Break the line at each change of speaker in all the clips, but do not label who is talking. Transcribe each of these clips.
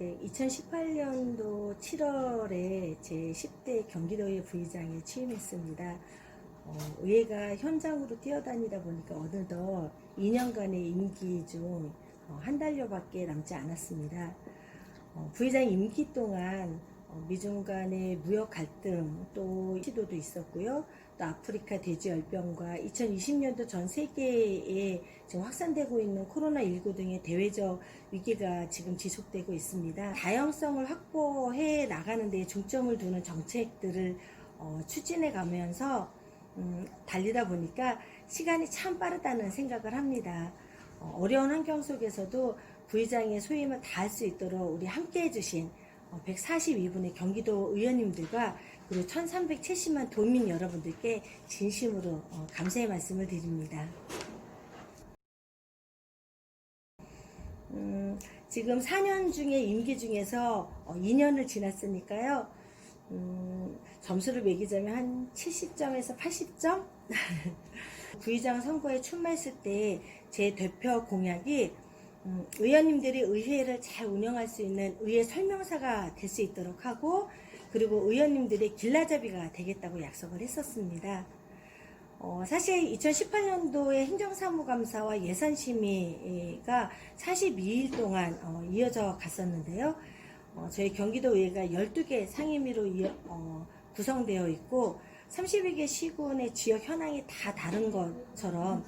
네, 2018년도 7월에 제 10대 경기도의 부의장에 취임했습니다. 어, 의회가 현장으로 뛰어다니다 보니까 어느덧 2년간의 임기 중 어, 한 달여밖에 남지 않았습니다. 어, 부의장 임기 동안 어, 미중 간의 무역 갈등 또 시도도 있었고요. 또 아프리카 돼지열병과 2020년도 전 세계에 지금 확산되고 있는 코로나19 등의 대외적 위기가 지금 지속되고 있습니다. 다양성을 확보해 나가는 데 중점을 두는 정책들을 어, 추진해 가면서 음, 달리다 보니까 시간이 참 빠르다는 생각을 합니다. 어, 어려운 환경 속에서도 부의장의 소임을 다할 수 있도록 우리 함께 해주신 142분의 경기도 의원님들과 그리고 1370만 도민 여러분들께 진심으로 어, 감사의 말씀을 드립니다. 음, 지금 4년 중에 임기 중에서 어, 2년을 지났으니까요. 음, 점수를 매기자면 한 70점에서 80점? 부의장 선거에 출마했을 때 제 대표 공약이 음, 의원님들이 의회를 잘 운영할 수 있는 의회 설명사가 될 수 있도록 하고 그리고 의원님들의 길라잡이가 되겠다고 약속을 했었습니다. 어, 사실 2018년도에 행정사무감사와 예산심의가 42일 동안 어, 이어져 갔었는데요. 어, 저희 경기도의회가 12개 상임위로 이어- 어, 구성되어 있고 32개 시군의 지역 현황이 다 다른 것처럼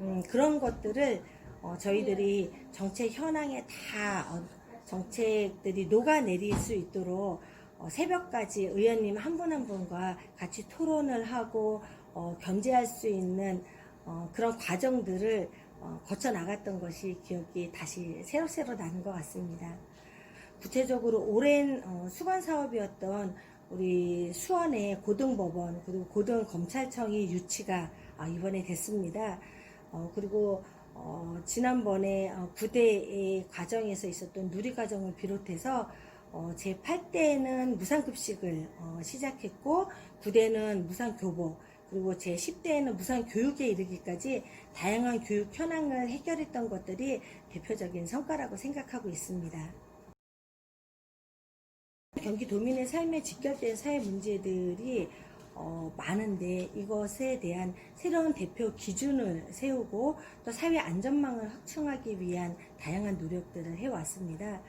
음, 그런 것들을 어, 저희들이 정책 현황에 다 어, 정책들이 녹아내릴 수 있도록 어, 새벽까지 의원님 한 분 한 분과 같이 토론을 하고 어, 견제할 수 있는 어, 그런 과정들을 어, 거쳐 나갔던 것이 기억이 다시 새록새록 나는 것 같습니다. 구체적으로 오랜 어, 수건 사업이었던 우리 수원의 고등법원 그리고 고등검찰청이 유치가 아, 이번에 됐습니다. 어, 그리고 어, 지난번에 어, 부대의 과정에서 있었던 누리 과정을 비롯해서 어, 제 8대는 무상급식을 어, 시작했고 9대는 무상교복 그리고 제 10대에는 무상교육에 이르기까지 다양한 교육 현황을 해결했던 것들이 대표적인 성과라고 생각하고 있습니다. 경기도민의 삶에 직결된 사회 문제들이 어, 많은데 이것에 대한 새로운 대표 기준을 세우고 또 사회 안전망을 확충하기 위한 다양한 노력들을 해왔습니다.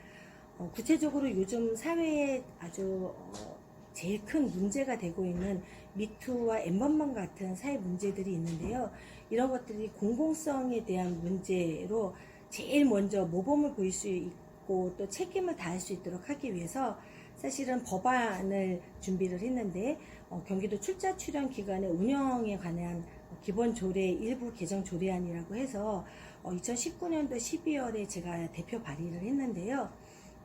어, 구체적으로 요즘 사회에 아주 어, 제일 큰 문제가 되고 있는 미투와 엠번방 같은 사회 문제들이 있는데요. 이런 것들이 공공성에 대한 문제로 제일 먼저 모범을 보일 수 있고 또 책임을 다할 수 있도록 하기 위해서 사실은 법안을 준비를 했는데 어, 경기도 출자 출연 기관의 운영에 관한 기본 조례 일부 개정 조례안이라고 해서 어, 2019년도 12월에 제가 대표 발의를 했는데요.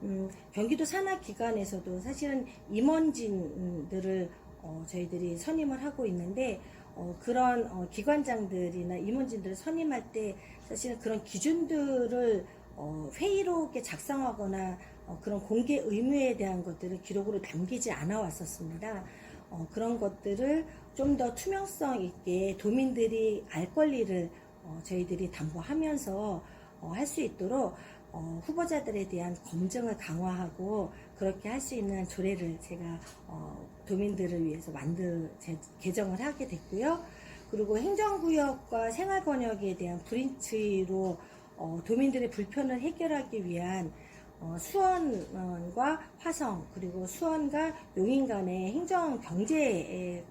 음, 경기도 산하기관에서도 사실은 임원진들을 어, 저희들이 선임을 하고 있는데 어, 그런 어, 기관장들이나 임원진들을 선임할 때 사실은 그런 기준들을 어, 회의록에 작성하거나 어, 그런 공개 의무에 대한 것들을 기록으로 남기지 않아 왔었습니다. 어, 그런 것들을 좀 더 투명성 있게 도민들이 알 권리를 어, 저희들이 담보하면서 어, 할 수 있도록 어, 후보자들에 대한 검증을 강화하고 그렇게 할 수 있는 조례를 제가 어, 도민들을 위해서 만들 제- 개정을 하게 됐고요. 그리고 행정구역과 생활번역에 대한 브린치로 어, 도민들의 불편을 해결하기 위한 어, 수원과 화성 그리고 수원과 용인 간의 행정 경제의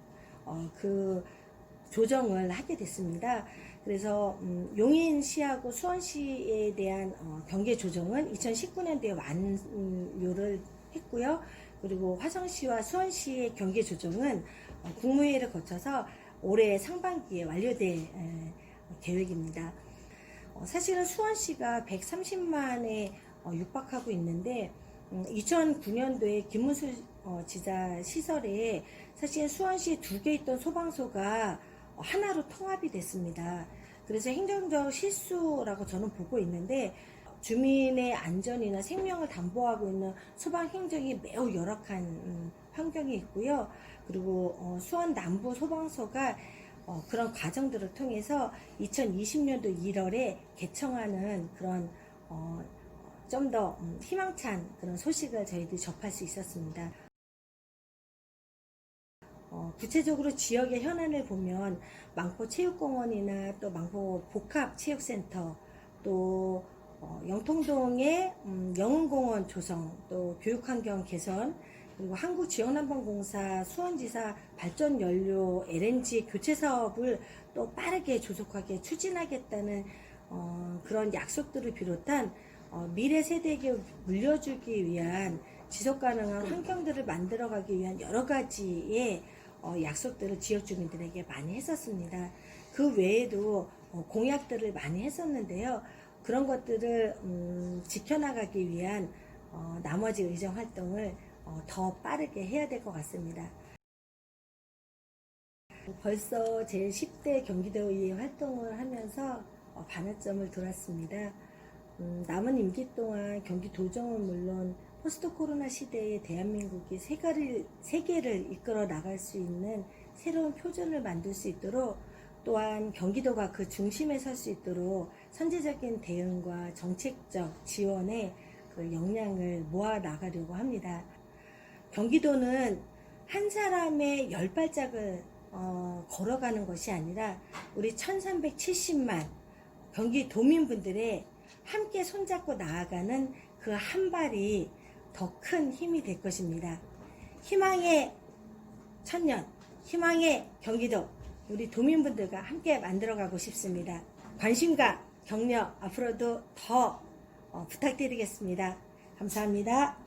어, 그 조정을 하게 됐습니다. 그래서 음, 용인시하고 수원시에 대한 어, 경계 조정은 2019년도에 완료를 했고요. 그리고 화성시와 수원시의 경계 조정은 어, 국무회의를 거쳐서 올해 상반기에 완료될 에, 계획입니다. 어, 사실은 수원시가 130만에 어, 육박하고 있는데 2009년도에 김문수 어, 지자 시설에 사실 수원시에 두개 있던 소방서가 어, 하나로 통합이 됐습니다. 그래서 행정적 실수라고 저는 보고 있는데 주민의 안전이나 생명을 담보하고 있는 소방 행정이 매우 열악한 음, 환경이 있고요. 그리고 어, 수원 남부 소방서가 어, 그런 과정들을 통해서 2020년도 1월에 개청하는 그런 어, 좀더 희망찬 그런 소식을 저희들이 접할 수 있었습니다. 어, 구체적으로 지역의 현안을 보면 망포 체육공원이나 또 망포 복합체육센터 또 어, 영통동의 음, 영흥공원 조성 또 교육환경 개선 그리고 한국지역난방공사 수원지사 발전연료 LNG 교체 사업을 또 빠르게 조속하게 추진하겠다는 어, 그런 약속들을 비롯한 어, 미래 세대에게 물려주기 위한 지속 가능한 환경들을 만들어가기 위한 여러 가지의 어, 약속들을 지역 주민들에게 많이 했었습니다. 그 외에도 어, 공약들을 많이 했었는데요. 그런 것들을 음, 지켜나가기 위한 어, 나머지 의정 활동을 어, 더 빠르게 해야 될 것 같습니다. 벌써 제 10대 경기도의회 활동을 하면서 어, 반환점을 돌았습니다. 음, 남은 임기 동안 경기도정은 물론 포스트 코로나 시대에 대한민국이 세계를, 세계를 이끌어 나갈 수 있는 새로운 표준을 만들 수 있도록 또한 경기도가 그 중심에 설 수 있도록 선제적인 대응과 정책적 지원의 그 역량을 모아 나가려고 합니다. 경기도는 한 사람의 열 발짝을 어, 걸어가는 것이 아니라 우리 1370만 경기 도민분들의 함께 손잡고 나아가는 그 한 발이 더 큰 힘이 될 것입니다. 희망의 천년, 희망의 경기도, 우리 도민분들과 함께 만들어가고 싶습니다. 관심과 격려 앞으로도 더 어, 부탁드리겠습니다. 감사합니다.